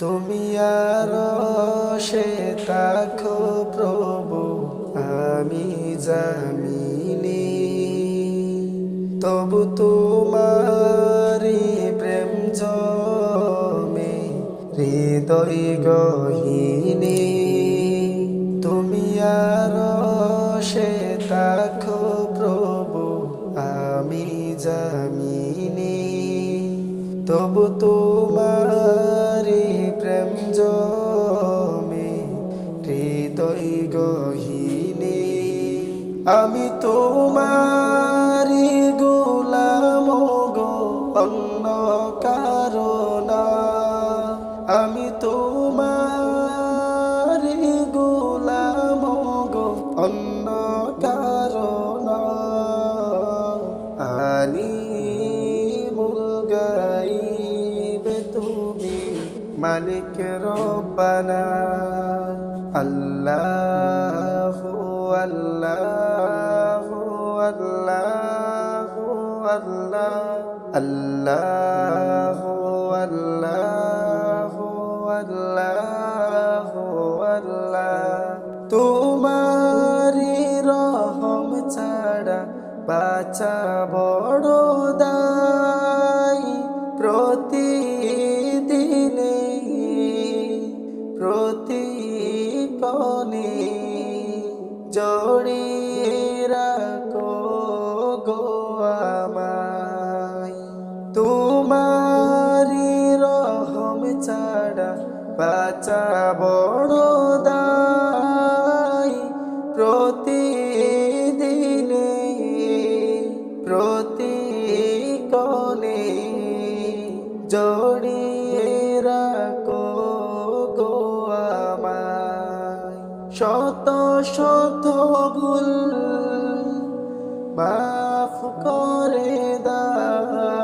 তুমি আর সে তাখো প্রভু, আমি জামিনি তবু তোমারি প্রেম জমে, হৃদয় গহিনী। তুমি আর সে তাখো প্রভু, আমি জামিনি তবু তোমারি আমি তোমারি গোলাম গো, অন্য কারণা আমি তোমারি গোলাম গো, অন্য কারণা আনি মুলগাইবে তুমি মালিক রব্বানা। আল্লাহ আল্লাহ। আল্লাহ আল্লাহ আল্লাহ আল্লাহ আল্লাহ। তোমারি রহম ছাড়া বাঁচা বড় দায় প্রতিদিনে প্রতি কনে জড়িয়ে তোমারি রহম ছাড়া বাঁচা বড় দায়। প্রতিদিনে প্রতি কনে জড়িয়ে রাখো গো আমায়। শত শত ভুল মাফ করে দাও।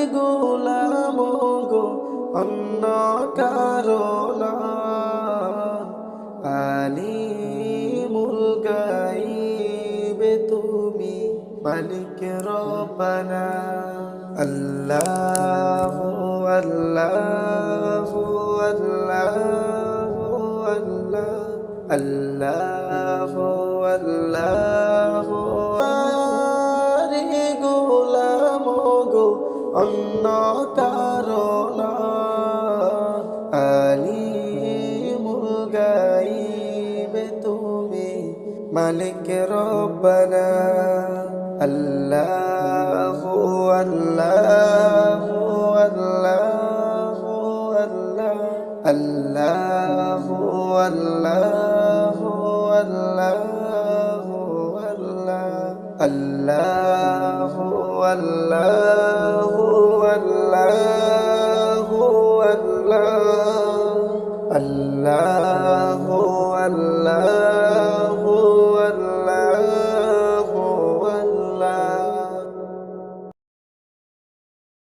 অন্য কারণা আলি মুলগাইবে তুমি মালিক রব্বানা আল্লাহ আল্লাহ আল্লাহ আল্লাহ আল্লাহ আল্লাহ গোলাম গো অন্য ملك ربنا الله هو الله هو الله هو الله الله هو الله هو الله هو الله الله هو الله هو الله الله